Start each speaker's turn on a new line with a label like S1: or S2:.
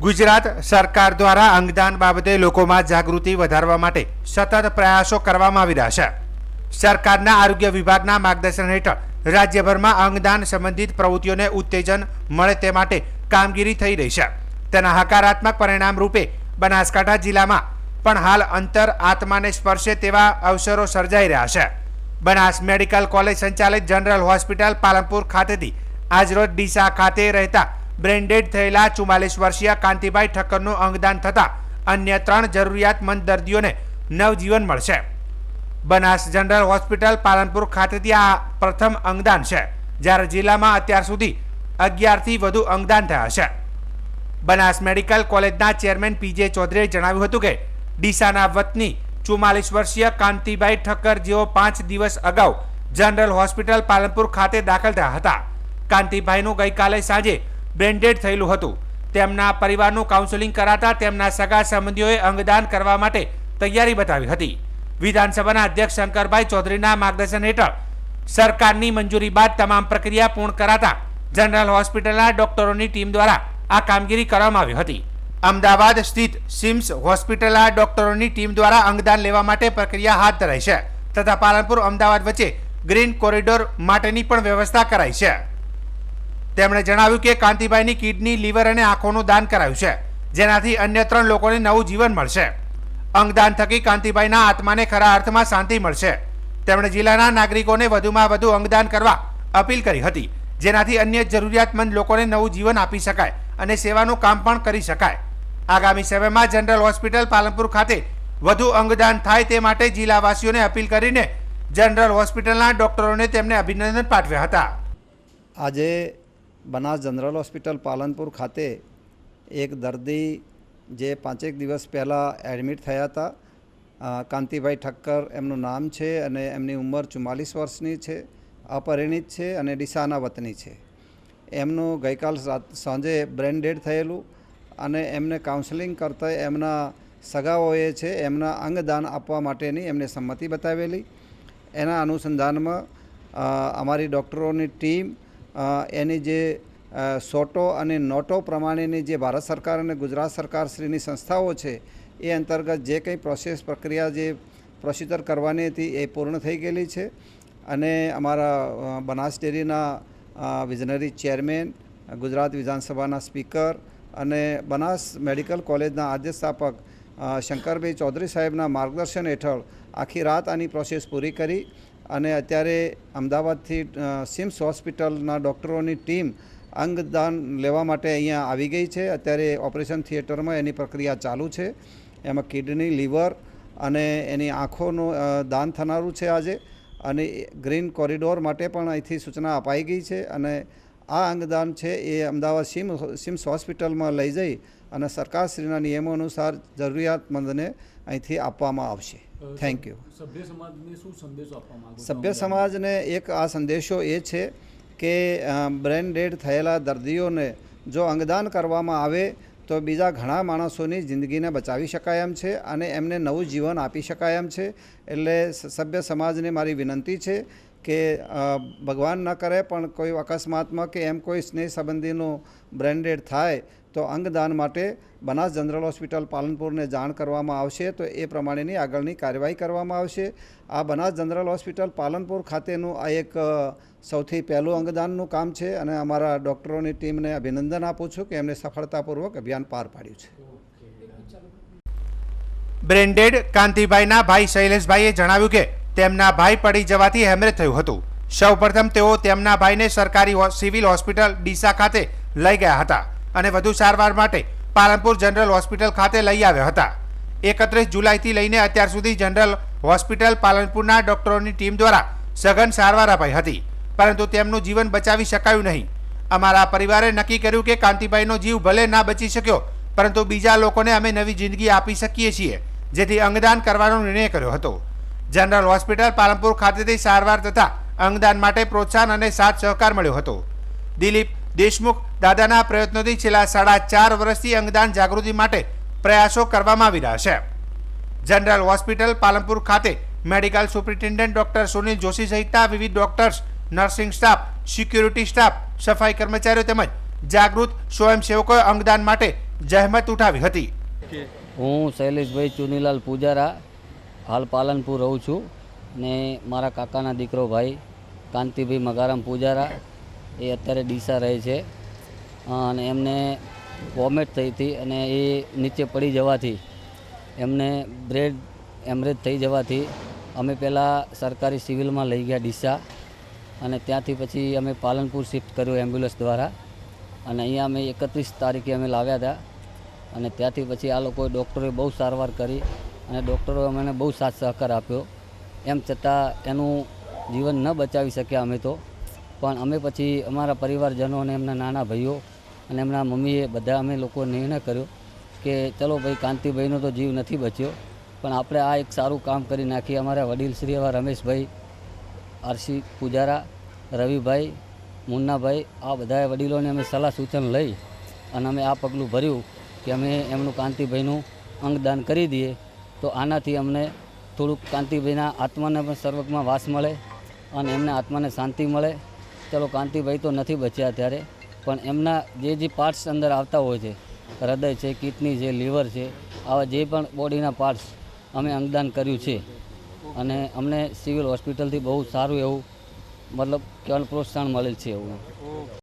S1: ગુજરાત સરકાર દ્વારા અંગદાન બાબતે લોકોમાં જાગૃતિ વધારવા માટે સતત પ્રયાસો કરવામાં આવી રહ્યા છે. સરકારના આરોગ્ય વિભાગના માર્ગદર્શન હેઠળ રાજ્યભરમાં અંગદાન સંબંધિત પ્રવૃત્તિઓને ઉત્તેજન મળે તે માટે કામગીરી થઈ રહી છે. તેના હકારાત્મક પરિણામ રૂપે બનાસકાંઠા જિલ્લામાં પણ હાલ અંતર આત્માને સ્પર્શે તેવા અવસરો સર્જાઈ રહ્યા છે. બનાસ મેડિકલ કોલેજ સંચાલિત જનરલ હોસ્પિટલ પાલનપુર ખાતેથી આજરોજ ડીસા ખાતે રહેતા બ્રેન્ડેડ થયેલા ચુમ્માલીસ વર્ષીય કાંતિભાઈ ઠક્કરનું અંગદાન થતાં અન્ય ત્રણ જરૂરિયાતમંદ દર્દીઓને નવજીવન મળશે. બનાસ જનરલ હોસ્પિટલ પાલનપુર ખાતેથી આ પ્રથમ અંગદાન છે, જ્યારે જિલ્લામાં અત્યાર સુધી અગિયારથી વધુ અંગદાન થયા છે. બનાસ મેડિકલ કોલેજના ચેરમેન પીજે ચૌધરીએ જણાવ્યું હતું કે, ડીસાના વતની ચુમ્માલીસ વર્ષીય કાંતિભાઈ ઠક્કર જેઓ પાંચ દિવસ અગાઉ જનરલ હોસ્પિટલ પાલનપુર ખાતે દાખલ થયા હતા. કાંતિભાઈનું ગઈકાલે સાંજે બ્રેન્ડેડ થયેલું હતું. તેમના પરિવારનું કાઉન્સેલિંગ કરાતા તેમના સગા સંબંધીઓએ અંગદાન કરવા માટે તૈયારી બતાવી હતી. વિધાનસભાના અધ્યક્ષ શંકરભાઈ ચૌધરીના માર્ગદર્શન હેઠળ સરકારની મંજૂરી બાદ તમામ પ્રક્રિયા પૂર્ણ કરાતા જનરલ હોસ્પિટલના ડોક્ટરોની ટીમ દ્વારા આ કામગીરી કરવામાં આવી હતી. અમદાવાદ સ્થિત સિમ્સ હોસ્પિટલના ડોક્ટરોની ટીમ દ્વારા અંગદાન લેવા માટે પ્રક્રિયા હાથ ધરાઈ છે તથા પાલનપુર અમદાવાદ વચ્ચે ગ્રીન કોરિડોર માટેની પણ વ્યવસ્થા કરાઈ છે. તેમણે જણાવ્યું કે કાંતિભાઈની કિડની, લીવર અને આંખોનું દાન કરાયું છે, જેનાથી અન્ય ત્રણ લોકોને નવું જીવન મળશે. અંગદાન થકી કાંતિભાઈના આત્માને ખરા અર્થમાં શાંતિ મળશે. તેમણે જિલ્લાના નાગરિકોને વધુમાં વધુ અંગદાન કરવા અપીલ કરી હતી, જેનાથી અન્ય જરૂરિયાતમંદ લોકોને નવું જીવન આપી શકાય અને સેવાનું કામ પણ કરી શકાય. આગામી સમયમાં જનરલ હોસ્પિટલ પાલનપુર ખાતે વધુ અંગદાન થાય તે માટે જિલ્લાવાસીઓને અપીલ કરીને જનરલ હોસ્પિટલના ડોક્ટરોને તેમને અભિનંદન પાઠવ્યા હતા.
S2: આજે બનાસ જનરલ હોસ્પિટલ પાલનપુર ખાતે એક દર્દી જે પાંચેક દિવસ પહેલાં એડમિટ થયા હતા. કાંતિભાઈ ઠક્કર એમનું નામ છે અને એમની ઉંમર ચુમ્માલીસ વર્ષની છે, અપરિણિત છે અને ડીસાના વતની છે. એમનું ગઈકાલ સાંજે બ્રેન ડેડ થયેલું અને એમને કાઉન્સેલિંગ કરતા એમના સગાઓએ છે એમના અંગદાન આપવા માટેની એમને સંમતિ બતાવેલી. એના અનુસંધાનમાં અમારી ડૉક્ટરોની ટીમ એની જે સોટો અને નોટો પ્રમાણેની જે ભારત સરકાર અને ગુજરાત સરકાર શ્રીની સંસ્થાઓ છે, એ અંતર્ગત જે કંઈ પ્રોસેસ પ્રક્રિયા જે પ્રોસિજર કરવાની હતી એ પૂર્ણ થઈ ગયેલી છે. અને અમારા બનાસ ડેરીના વિઝનરી ચેરમેન ગુજરાત વિધાનસભાના સ્પીકર અને બનાસ મેડિકલ કોલેજના આદ્ય સ્થાપક શંકરભાઈ ચૌધરી સાહેબના માર્ગદર્શન હેઠળ આખી રાત આની પ્રોસેસ પૂરી કરી. અને અત્યારે અમદાવાદથી સિમ્સ હોસ્પિટલના ડૉક્ટરોની ટીમ અંગદાન લેવા માટે અહીંયા આવી ગઈ છે. અત્યારે ઓપરેશન થિયેટરમાં એની પ્રક્રિયા ચાલુ છે. એમાં કિડની, લીવર અને એની આંખોનું દાન થનારું છે આજે. અને ગ્રીન કોરિડોર માટે પણ અહીંથી સૂચના અપાઈ ગઈ છે અને આ અંગદાન છે એ અમદાવાદ સિમ સિમ્સ હોસ્પિટલમાં લઈ જઈ અને સરકારશ્રીના નિયમો અનુસાર જરૂરિયાતમંદને અહીંથી આપવામાં આવશે. થેન્ક યુ
S3: સભ્ય સમાજને શું સંદેશો આપવા
S2: સભ્ય સમાજને એક આ સંદેશો એ છે કે બ્રેન ડેડ થયેલા દર્દીઓને જો અંગદાન કરવામાં આવે તો બીજા ઘણા માણસોની જિંદગીને બચાવી શકાય એમ છે અને એમને નવું જીવન આપી શકાય એમ છે. એટલે સભ્ય સમાજને મારી વિનંતી છે કે ભગવાન ન કરે પણ કોઈ અકસ્માતમાં કે એમ કોઈ સ્નેહ સંબંધીનું બ્રેન્ડેડ થાય, તો અંગદાન માટે બનાસ જનરલ હોસ્પિટલ પાલનપુરને જાણ કરવામાં આવશે. તો એ પ્રમાણેની આગળની કાર્યવાહી કરવામાં આવશે. આ બનાસ જનરલ હોસ્પિટલ પાલનપુર ખાતેનું આ એક સૌથી પહેલું અંગદાનનું કામ છે અને અમારા ડૉક્ટરોની ટીમને અભિનંદન આપું છું કે એમને સફળતાપૂર્વક અભિયાન પાર પાડ્યું છે.
S1: બ્રેન્ડેડ કાંતિભાઈના ભાઈ શૈલેષભાઈએ જણાવ્યું કે તેમના ભાઈ પડી જવાથી હેમરેજ થયું હતું. સૌપ્રથમ તેઓ તેમના ભાઈને સરકારી સિવિલ હોસ્પિટલ ડીસા ખાતે લઈ ગયા હતા અને વધુ સારવાર માટે પાલનપુર જનરલ હોસ્પિટલ ખાતે લઈ આવ્યા હતા. એકત્રીસ જુલાઈથી લઈને અત્યાર સુધી જનરલ હોસ્પિટલ પાલનપુરના ડોક્ટરોની ટીમ દ્વારા સઘન સારવાર અપાઈ હતી, પરંતુ તેમનું જીવન બચાવી શકાયું નહીં. અમારા પરિવારે નક્કી કર્યું કે કાંતિભાઈનો જીવ ભલે ના બચી શક્યો, પરંતુ બીજા લોકોને અમે નવી જિંદગી આપી શકીએ છીએ, જેથી અંગદાન કરવાનો નિર્ણય કર્યો હતો. જનરલ હોસ્પિટલ પાલનપુર ખાતેથી સારવાર તથા અંગદાન માટે પ્રોત્સાહન અને સાથ સહકાર મળ્યો હતો. દિલીપ દેશમુખ દાદાના પ્રયત્નોથી છેલ્લા સાડા ચાર વર્ષથી અંગદાન જાગૃતિ માટે પ્રયાસો કરવામાં આવી રહ્યા છે. જનરલ હોસ્પિટલ પાલનપુર ખાતે medical superintendent doctor Sunil Joshi સહિતના વિવિધ doctors, nursing staff, security staff, સફાઈ કર્મચારીઓ તેમજ જાગૃત સ્વયંસેવકોએ અંગદાન માટે જહેમત ઉઠાવી હતી.
S4: હું શૈલેષભાઈ ચુનીલાલ પૂજારા હાલ પાલનપુર રહું છું ને મારા કાકાના દીકરો ભાઈ, કાંતિભાઈ મગારામ પૂજારા, એ અત્યારે ડીસા રહે છે. અને એમને વોમેટ થઈ હતી અને એ નીચે પડી જવાથી એમને બ્રેડ એમરેજ થઈ જવાથી અમે પહેલાં સરકારી સિવિલમાં લઈ ગયા ડીસા અને ત્યાંથી પછી અમે પાલનપુર શિફ્ટ કર્યું એમ્બ્યુલન્સ દ્વારા અને અહીંયા અમે એકત્રીસ તારીખે અમે લાવ્યા હતા અને ત્યાંથી પછી આ લોકોએ ડૉક્ટરોએ બહુ સારવાર કરી અને ડૉક્ટરોએ અમને બહુ સાથ સહકાર આપ્યો. એમ છતાં એનું જીવન ન બચાવી શક્યા અમે તો. પણ અમે પછી અમારા પરિવારજનો અને એમના નાના ભાઈઓ અને એમના મમ્મીએ બધા અમે લોકો નિર્ણય કર્યો કે ચલો ભાઈ, કાંતિભાઈનો તો જીવ નથી બચ્યો, પણ આપણે આ એક સારું કામ કરી નાખીએ. અમારા વડીલ શ્રી એવા રમેશભાઈ, આરસી પૂજારા, રવિભાઈ, મુન્નાભાઈ, આ બધા વડીલોને અમે સલાહ સૂચન લઈ અને અમે આ પગલું ભર્યું કે અમે એમનું કાંતિભાઈનું અંગદાન કરી દઈએ. તો આનાથી અમને થોડુંક કાંતિભાઈના આત્માને પણ સર્વકમાં વાસ મળે અને એમને આત્માને શાંતિ મળે. ચલો, કાંતિભાઈ તો નથી બચ્યા ત્યારે, પણ એમના જે જે પાર્ટ્સ અંદર આવતા હોય છે, હૃદય છે, કિડની છે, લીવર છે, આવા જે પણ બોડીના પાર્ટ્સ અમે અંગદાન કર્યું છે. અને અમને સિવિલ હોસ્પિટલથી બહુ સારું એવું, મતલબ કહેવાનું પ્રોત્સાહન મળેલ છે એવું.